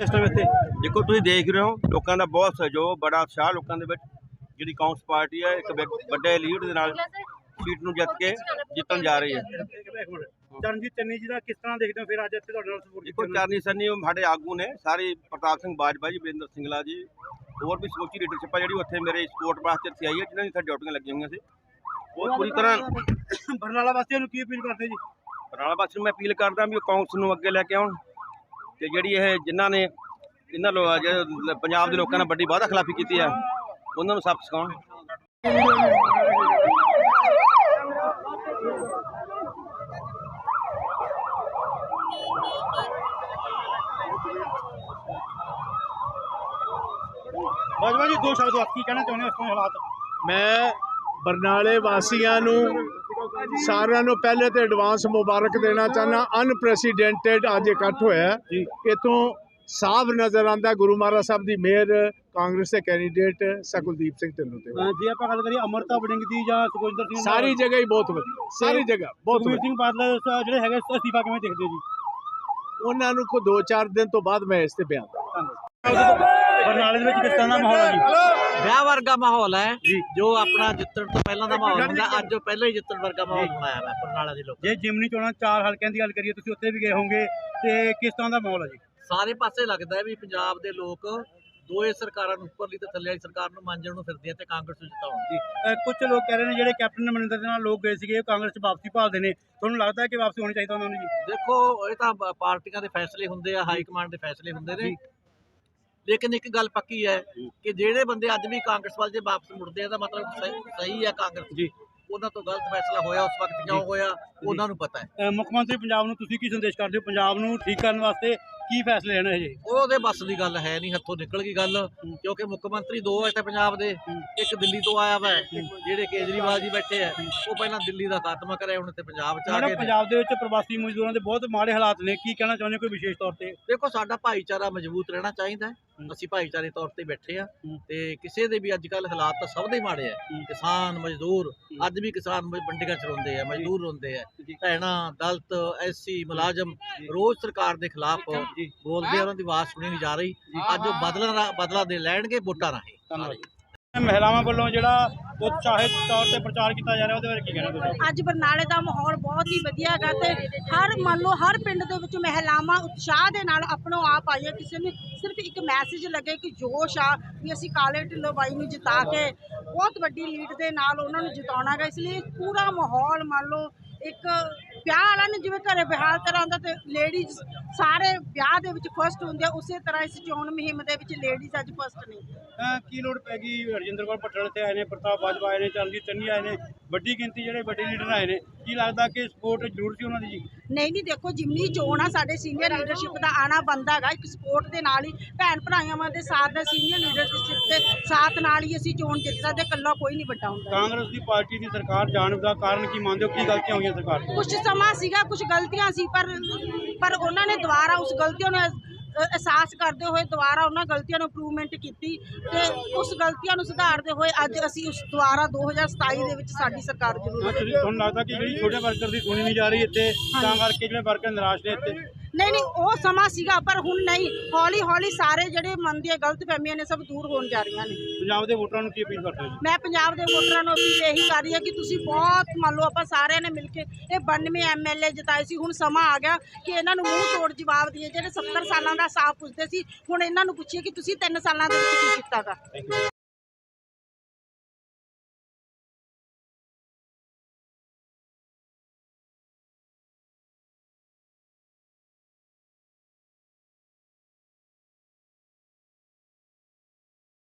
ਇਸ ਟਾਈਮ ਇੱਥੇ ਦੇਖੋ ਤੁਸੀਂ ਦੇਖ ਰਹੇ ਹੋ ਲੋਕਾਂ ਦਾ ਬਹੁਤ ਸਹਿਯੋਗ ਬੜਾ ਉਤਸ਼ਾਹ ਲੋਕਾਂ ਦੇ ਵਿੱਚ। ਜਿਹੜੀ ਕਾਂਗਰਸ ਪਾਰਟੀ ਹੈ ਇੱਕ ਵੱਡੇ ਲੀਡ ਦੇ ਨਾਲ ਸੀਟ ਨੂੰ ਜਿੱਤ ਕੇ ਜਿੱਤਣ ਜਾ ਰਹੀ ਹੈ। ਚਰਨਜੀਤ ਚੰਨੀ ਜੀ ਦਾ ਕਿਸ ਤਰ੍ਹਾਂ ਦੇਖਦੇ ਹੋ ਫਿਰ ਅੱਜ ਇੱਥੇ ਤੁਹਾਡੇ ਨਾਲ ਸਪੋਰਟ ਦੇਖੋ ਚਰਨੀ ਸੰਨੀ ਉਹ ਸਾਡੇ ਆਗੂ ਨੇ ਸਾਰੇ ਪ੍ਰਤਾਪ ਸਿੰਘ ਬਾਜਵਾ ਜੀ ਬਰਿੰਦਰ ਸਿੰਘਲਾ ਜੀ ਹੋਰ ਵੀ ਸਮੁੱਚੀ ਲੀਡਰਸ਼ਿਪ ਆ ਜਿਹੜੀ ਉੱਥੇ ਮੇਰੇ ਸਪੋਰਟ ਵਾਸਤੇ ਇੱਥੇ ਆਈ ਹੈ ਜਿਨ੍ਹਾਂ ਦੀ ਇੱਥੇ ਡਿਊਟੀਆਂ ਲੱਗੀਆਂ ਹੋਈਆਂ ਸੀ। ਉਹ ਪੂਰੀ ਤਰ੍ਹਾਂ ਬਰਨਾਲਾ ਵਾਸੀਆਂ ਨੂੰ ਕੀ ਅਪੀਲ ਕਰਦੇ ਜੀ? ਬਰਨਾਲਾ ਵਾਸੀ ਨੂੰ ਮੈਂ ਅਪੀਲ ਕਰਦਾ ਵੀ ਉਹ ਕਾਂਗਰਸ ਨੂੰ ਅੱਗੇ ਲੈ ਕੇ ਆਉਣ। ਤੇ ਜਿਹੜੀ ਇਹ ਜਿਨ੍ਹਾਂ ਨੇ ਇਹਨਾਂ ਲੋ ਜਿਹੜੇ ਪੰਜਾਬ ਦੇ ਲੋਕਾਂ ਨਾਲ ਵੱਡੀ ਵਾਅਦਾ ਖਿਲਾਫੀ ਕੀਤੀ ਹੈ ਉਹਨਾਂ ਨੂੰ ਸਬਕ ਸਿਖਾਉਣ। ਬਾਜਵਾ ਜੀ ਦੋ ਸ਼ਬਦ ਕੀ ਕਹਿਣਾ ਚਾਹੁੰਦੇ ਹੋ ਇਸ ਤੋਂ ਹਾਲਾਤ? ਮੈਂ ਬਰਨਾਲੇ ਵਾਸੀਆਂ ਨੂੰ ਸਾਰਿਆਂ ਨੂੰ ਪਹਿਲੇ ਤੇ ਐਡਵਾਂਸ ਮੁਬਾਰਕ ਦੇਣਾ ਚਾਹਨਾ ਅਨਪ੍ਰੈਸੀਡੈਂਟਡ ਅੱਜ ਇਕੱਠ ਹੋਇਆ ਇੱਥੋਂ ਸਾਫ਼ ਨਜ਼ਰ ਆਂਦਾ ਗੁਰੂ ਮਹਾਰਾਜ ਸਾਹਿਬ ਦੀ ਮਿਹਰ ਕਾਂਗਰਸ ਦੇ ਕੈਂਡੀਡੇਟ ਸकुलਦੀਪ ਸਿੰਘ ਢਿੱਲੋਂ ਤੇ। ਜੇ ਆਪਾਂ ਗੱਲ ਕਰੀਏ ਅਮਰਤਾ ਵੜਿੰਗ ਦੀ ਜਾਂ ਸੁਖਵਿੰਦਰ ਸਿੰਘ ਸਾਰੀ ਜਗ੍ਹਾ ਹੀ ਬਹੁਤ ਵਧੀਆ। ਸਾਰੀ ਜਗ੍ਹਾ ਬਹੁਤ ਵਧੀਆ। ਸਿੰਘ ਬਾਦਲ ਜਿਹੜੇ ਹੈਗੇ ਅਸਤੀਫਾ ਕਿਵੇਂ ਦੇਖਦੇ ਜੀ? ਉਹਨਾਂ ਨੂੰ ਕੋ 2-4 ਦਿਨ ਤੋਂ ਬਾਅਦ ਮੈਂ ਇਸ ਤੇ ਬਿਆਨ ਬਰਨਾਲੇ ਦੇ ਵਿੱਚ ਕਿਸ ਤਰ੍ਹਾਂ ਦਾ ਮਾਹੌਲ ਹੈ ਜੀ? ਵਿਆਹ ਵਰਗਾ ਮਾਹੌਲ ਹੈ ਜੀ। ਜੋ ਆਪਣਾ ਜਿੱਤਣ ਤੋਂ ਪਹਿਲਾਂ ਦਾ ਮਾਹੌਲ ਹੁੰਦਾ ਅੱਜ ਉਹ ਪਹਿਲਾਂ ਹੀ ਜਿੱਤਣ ਵਰਗਾ ਮਾਹੌਲ ਬਣਾਇਆ ਹੋਇਆ ਬਰਨਾਲਾ ਦੇ ਲੋਕ ਜੇ ਜਿਮਨੀ ਚੋਣਾਂ ਚਾਰ ਹਲਕਿਆਂ ਦੀ ਗੱਲ ਕਰੀਏ ਤੁਸੀਂ ਉੱਥੇ ਵੀ ਗਏ ਹੋਵੋਗੇ ਤੇ ਕਿਸ ਤਰ੍ਹਾਂ ਦਾ ਮਾਹੌਲ ਹੈ ਜੀ? ਸਾਰੇ ਪਾਸੇ ਲੱਗਦਾ ਹੈ ਵੀ ਪੰਜਾਬ ਦੇ ਲੋਕ ਦੋਏ ਸਰਕਾਰਾਂ ਨੂੰ ਉੱਪਰਲੀ ਤੇ ਥੱਲੇ ਵਾਲੀ ਸਰਕਾਰ ਨੂੰ ਮੰਨਣ ਨੂੰ ਫਿਰਦੇ ਆ ਤੇ ਕਾਂਗਰਸ ਨੂੰ ਜਿਤਾਉਣ ਜੀ। ਕੁਝ ਲੋਕ ਕਹਿ ਰਹੇ ਨੇ ਜਿਹੜੇ ਕੈਪਟਨ ਅਮਰਿੰਦਰ ਦੇ ਨਾਲ ਲੋਕ ਗਏ ਸੀਗੇ ਉਹ ਕਾਂਗਰਸ 'ਚ ਵਾਪਸੀ ਭਾਲਦੇ ਨੇ। ਤੁਹਾਨੂੰ ਲੱਗਦਾ ਹੈ ਕਿ ਵਾਪਸੀ ਹੋਣੀ ਚਾਹੀਦੀ ਉਹਨਾਂ ਨੂੰ ਜੀ? ਦੇਖੋ ਇਹ ਤਾਂ ਪਾਰਟੀਆਂ ਦੇ ਫੈਸਲੇ ਹੁੰਦੇ ਆ ਹਾਈ ਕਮਾਂਡ ਦੇ ਫੈਸਲੇ ਹੁੰਦੇ ਨੇ। ਲੇਕਿਨ ਇੱਕ ਗੱਲ ਪੱਕੀ ਹੈ ਕਿ ਜਿਹੜੇ ਬੰਦੇ ਅੱਜ ਵੀ ਕਾਂਗਰਸ ਵੱਲ ਜੇ ਵਾਪਸ ਮੁੜਦੇ ਆ ਤਾਂ ਮਤਲਬ ਸਹੀ- ਹੈ ਕਾਂਗਰਸ। ਜੀ। ਉਹਨਾਂ ਤੋਂ ਗਲਤ ਫੈਸਲਾ ਹੋਇਆ ਉਸ ਵਕਤ ਕਿਉਂ ਹੋਇਆ ਉਹਨਾਂ ਨੂੰ ਪਤਾ ਹੈ। ਮੁੱਖ ਮੰਤਰੀ ਪੰਜਾਬ ਨੂੰ ਤੁਸੀਂ ਕੀ ਸੰਦੇਸ਼ ਕਰਦੇ ਹੋ? ਪੰਜਾਬ ਨੂੰ ਠੀਕ ਕਰਨ ਵਾਸਤੇ ਕੀ ਫੈਸਲੇ ਲੈਣੇ ਹੈ ਜੀ ਉਹਦੇ ਬੱਸ ਦੀ ਗੱਲ ਹੈ ਨਹੀਂ ਹੱਥੋਂ ਨਿਕਲ ਗਈ ਗੱਲ ਕਿਉਂਕਿ ਮੁੱਖ ਮੰਤਰੀ ਦੋ ਹੈ ਤੇ ਪੰਜਾਬ ਦੇ। ਇੱਕ ਦਿੱਲੀ ਤੋਂ ਆਇਆ ਵਾ ਜਿਹੜੇ ਕੇਜਰੀਵਾਲ ਜੀ ਬੈਠੇ ਆ ਉਹ ਪਹਿਲਾਂ ਦਿੱਲੀ ਦਾ ਖਾਤਮਾ ਕਰਿਆ ਹੁਣ ਤੇ ਪੰਜਾਬ ਚ ਆ ਗਏ। ਪੰਜਾਬ ਦੇ ਵਿੱਚ ਪ੍ਰਵਾਸੀ ਮਜ਼ਦੂਰਾਂ ਦੇ ਬਹੁਤ ਮਾੜੇ ਹਾਲਾਤ ਨੇ। ਕੀ ਕਹਿਣਾ ਚਾਹੁੰਦੇ ਕੋਈ ਵਿਸ਼ੇਸ਼ ਤੌਰ ਤੇ? ਦੇਖੋ ਸਾਡਾ ਭਾਈਚਾਰਾ ਮਜ਼ਬੂਤ ਰਹਿਣਾ ਚਾਹੀਦਾ ਹੈ। ਅਸੀਂ ਭਾਈਚਾਰੇ ਤੌਰ ਤੇ ਬੈਠੇ ਆ ਤੇ ਕਿਸੇ ਦੇ ਵੀ ਅੱਜ ਕੱਲ ਹਾਲਾਤ ਤਾਂ ਸਭ ਦੇ ਮਾੜੇ ਆ। ਕਿਸਾਨ ਮਜ਼ਦੂਰ ਅੱਜ ਵੀ ਕਿਸਾਨ ਮ- ਮੰਡੀਆਂ ਚ ਰੋਂਦੇ ਆ ਮਜ਼ਦੂਰ ਰੋਂਦੇ ਆ। ਭੈਣਾਂ ਦਲਤ ਐਸਸੀ ਮੁਲਾਜ਼ਮ ਰੋਜ਼ ਸਰਕਾਰ ਦੇ ਖਿਲਾਫ ਬੋਲਦੇ ਆ ਉਹਨਾਂ ਦੀ ਆਵਾਜ਼ ਸੁਣੀ ਨਹੀਂ ਜਾ ਰਹੀ। ਅੱਜ ਉਹ ਬਦਲਣ ਰਾ- ਬਦਲਾ ਦੇ ਲੈਣਗੇ ਵੋਟਾਂ ਰਾਹੀਂ। ਧੰਨਵਾਦ ਮਹਿਲਾਵਾਂ ਵੱਲੋਂ ਜਿਹੜਾ ਉਤਸ਼ਾਹਿਤ ਤੌਰ ਤੇ ਪ੍ਰਚਾਰ ਕੀਤਾ ਜਾ ਰਿਹਾ, ਉਹਦੇ ਬਾਰੇ ਕੀ ਕਹਿਣਾ ਤੁਸੀਂ? ਅੱਜ ਬਰਨਾਲੇ ਦਾ ਮਾਹੌਲ ਬਹੁਤ ਹੀ ਵਧੀਆ ਹੈਗਾ ਤੇ ਹਰ, ਮੰਨ ਲਓ ਹਰ ਪਿੰਡ ਦੇ ਵਿੱਚ ਮਹਿਲਾਵਾਂ ਉਤਸ਼ਾਹ ਦੇ ਨਾਲ ਆਪਣੋ ਆਪ ਆਈਆਂ। ਕਿਸੇ ਨੂੰ ਸਿਰਫ ਇੱਕ ਮੈਸੇਜ ਲੱਗੇ ਕਿ ਜੋਸ਼ ਆ, ਵੀ ਅਸੀਂ ਕਾਲੇ ਢਿੱਲੋਂ ਬਾਈ ਨੂੰ ਜਿਤਾ ਕੇ ਬਹੁਤ ਵੱਡੀ ਲੀਡ ਦੇ ਨਾਲ ਉਹਨਾਂ ਨੂੰ ਜਿਤਾਉਣਾ ਹੈਗਾ। ਇਸ ਲਈ ਪੂਰਾ ਮਾਹੌਲ, ਮੰਨ ਲਓ ਇੱਕ ਵਿਆਹ ਵਾਲਾ ਨੂੰ ਜਿਵੇਂ ਘਰੇ ਵਿਹਾਰ ਤਰ੍ਹਾਂ ਹੁੰਦਾ ਤੇ ਲੇਡੀਜ਼ ਸਾਰੇ ਵਿਆਹ ਦੇ ਵਿੱਚ ਫਸਟ ਹੁੰਦੇ ਉਸੇ ਤਰ੍ਹਾਂ ਇਸ ਚੋਣ ਮੁਹਿੰਮ ਦੇ ਵਿੱਚ ਲੇਡੀਜ਼ ਅੱਜ ਫਸਟ ਨੇ। ਅਹ ਕੀ ਲੋੜ ਪੈ ਗਈ ਰਜਿੰਦਰ ਕੌਰ ਪਟੇਲ ਤੇ ਆਏ ਨੇ, ਪ੍ਰਤਾਪ ਬਾਜਵਾ ਆਏ ਨੇ, ਚਰਨਜੀਤ ਚੰਨੀ ਆਏ ਨੇ ਵੱਡੀ ਗਿਣਤੀ ਜਿਹੜੇ ਵੱਡੇ ਲੀਡਰ ਆਏ ਨੇ ਕੀ ਲੱਗਦਾ ਕਿ ਸਪੋਰਟ ਜ਼ਰੂਰ ਸੀ ਉਹਨਾਂ ਦੀ ਜੀ? ਨਹੀਂ ਨਹੀਂ ਦੇਖੋ ਜਿਮਨੀ ਚੋਣ ਆ ਸਾਡੇ ਸੀਨੀਅਰ ਲੀਡਰਸ਼ਿਪ ਦਾ ਆਣਾ ਬੰਦਾ ਹੈਗਾ ਇੱਕ ਸਪੋਰਟ ਦੇ ਨਾਲ ਹੀ ਭੈਣ ਭਰਾਵਾਂ ਦੇ ਸਾਥ ਨਾਲ ਸੀਨੀਅਰ ਲੀਡਰਸ਼ਿਪ ਦੇ ਸਾਥ ਨਾਲ ਹੀ ਅਸੀਂ ਚੋਣ ਜਿੱਤ ਸਕਦੇ ਇਕੱਲਾ ਕੋਈ ਨਹੀਂ ਵੱਡਾ ਹੁੰਦਾ। ਕਾਂਗਰਸ ਦੀ ਪਾਰਟੀ ਦੀ ਸਰਕਾਰ ਜਾਣ ਦਾ ਕਾਰਨ ਕੀ ਮੰਨਦੇ ਹੋ? ਕੀ ਗਲਤੀਆਂ ਹੋਈਆਂ ਸਰਕਾਰ ਕੁਝ ਸਮਾਂ ਸੀਗਾ ਕੁਝ ਗਲਤੀਆਂ ਸੀ ਪਰ ਪਰ ਉਹਨਾਂ ਨੇ ਦੁਬਾਰਾ ਉਸ ਗਲਤੀਆਂ ਨੂੰ ਅਹਿਸਾਸ ਕਰਦੇ ਹੋਏ ਦੁਬਾਰਾ ਉਹਨਾਂ ਗਲਤੀਆਂ ਨੂੰ ਇੰਪਰੂਵਮੈਂਟ ਕੀਤੀ ਤੇ ਉਸ ਗਲਤੀਆਂ ਨੂੰ ਸੁਧਾਰਦੇ ਹੋਏ ਅੱਜ ਅਸੀਂ ਉਸ ਦੁਬਾਰਾ 2027 ਦੇ ਵਿੱਚ ਸਾਡੀ ਸਰਕਾਰ ਜ਼ਰੂਰ ਤੁਹਾਨੂੰ ਲੱਗਦਾ ਕਿ ਜਿਹੜੀ ਛੋਟੇ ਵਰਕਰ ਦੀ ਸੁਣੀ ਨਹੀਂ ਜਾ ਰਹੀ ਇੱਥੇ ਤਾਂ ਕਰਕੇ ਜਿਹੜੇ ਵਰਕਰ ਨਿਰਾਸ਼ ਨੇ ਇੱਥੇ? ਨਹੀਂ ਨਹੀਂ ਉਹ ਸਮਾਂ ਸੀਗਾ ਪਰ ਹੁਣ ਨਹੀਂ। ਹੌਲੀ ਹੌਲੀ ਸਾਰੇ ਜਿਹੜੇ ਮਨ ਦੀਆਂ ਗਲਤ ਫਹਿਮੀਆਂ ਨੇ ਸਭ ਦੂਰ ਹੋਣ ਜਾ ਰਹੀਆਂ ਨੇ। ਪੰਜਾਬ ਦੇ ਵੋਟਰਾਂ ਨੂੰ ਕੀ ਅਪੀਲ ਕਰਦੇ ਹੋ ਮੈਂ ਪੰਜਾਬ ਦੇ ਵੋਟਰਾਂ ਨੂੰ ਅਪੀਲ ਇਹੀ ਕਰ ਰਹੀ ਹਾਂ ਕਿ ਤੁਸੀਂ ਬਹੁਤ ਮੰਨ ਲਓ ਆਪਾਂ ਸਾਰਿਆਂ ਨੇ ਮਿਲ ਕੇ ਇਹ 92 ਐਮਐਲਏ ਜਿਤਾਏ ਸੀ ਹੁਣ ਸਮਾਂ ਆ ਗਿਆ ਕਿ ਇਹਨਾਂ ਨੂੰ ਮੂੰਹ ਤੋੜ ਜਵਾਬ ਦਈਏ। ਜਿਹੜੇ 70 ਸਾਲਾਂ ਦਾ ਸਾਫ਼ ਪੁੱਛਦੇ ਸੀ ਹੁਣ ਇਹਨਾਂ ਨੂੰ ਪੁੱਛੀਏ ਕਿ ਤੁਸੀਂ 3 ਸਾਲਾਂ ਦੇ ਵਿੱਚ ਕੀ ਕੀਤਾਗਾ